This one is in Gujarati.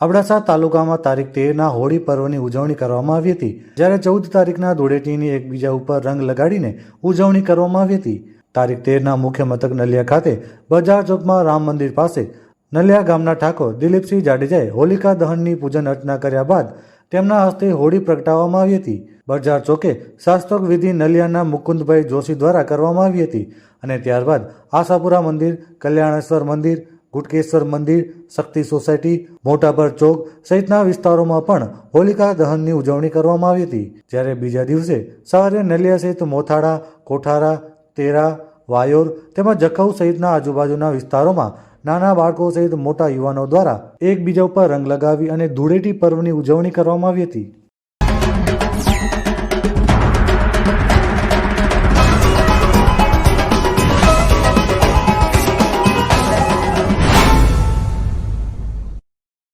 અબડાસા તાલુકામાં તારીખ તેરના હોળી પર્વની ઉજવણી કરવામાં આવી હતી, જ્યારે ચૌદ તારીખના ધૂળેટીની એકબીજા ઉપર રંગ લગાડીને ઉજવણી કરવામાં આવી હતી. તારીખ તેરના મુખ્ય મથક નલિયા ખાતે બજાર ચોકમાં રામ મંદિર પાસે નલિયા ગામના ઠાકોર દિલીપસિંહ જાડેજાએ હોલિકા દહનની પૂજન અર્ચના કર્યા બાદ તેમના હસ્તે હોળી પ્રગટાવવામાં આવી હતી. બજાર ચોકે શાસ્ત્રોક વિધિ નલિયાના મુકુંદભાઈ જોશી દ્વારા કરવામાં આવી હતી અને ત્યારબાદ આશાપુરા મંદિર, કલ્યાણેશ્વર મંદિર ગુટકેશ્વર મંદિર, શક્તિ સોસાયટી, મોટાભર ચોક સહિતના વિસ્તારોમાં પણ હોલિકા દહનની ઉજવણી કરવામાં આવી હતી. જ્યારે બીજા દિવસે સવારે નલિયા સહિત મોથાળા, કોઠારા, તેરા, વાયોર તેમજ જખૌ સહિતના આજુબાજુના વિસ્તારોમાં નાના બાળકો સહિત મોટા યુવાનો દ્વારા એકબીજા ઉપર રંગ લગાવી અને ધૂળેટી પર્વની ઉજવણી કરવામાં આવી હતી.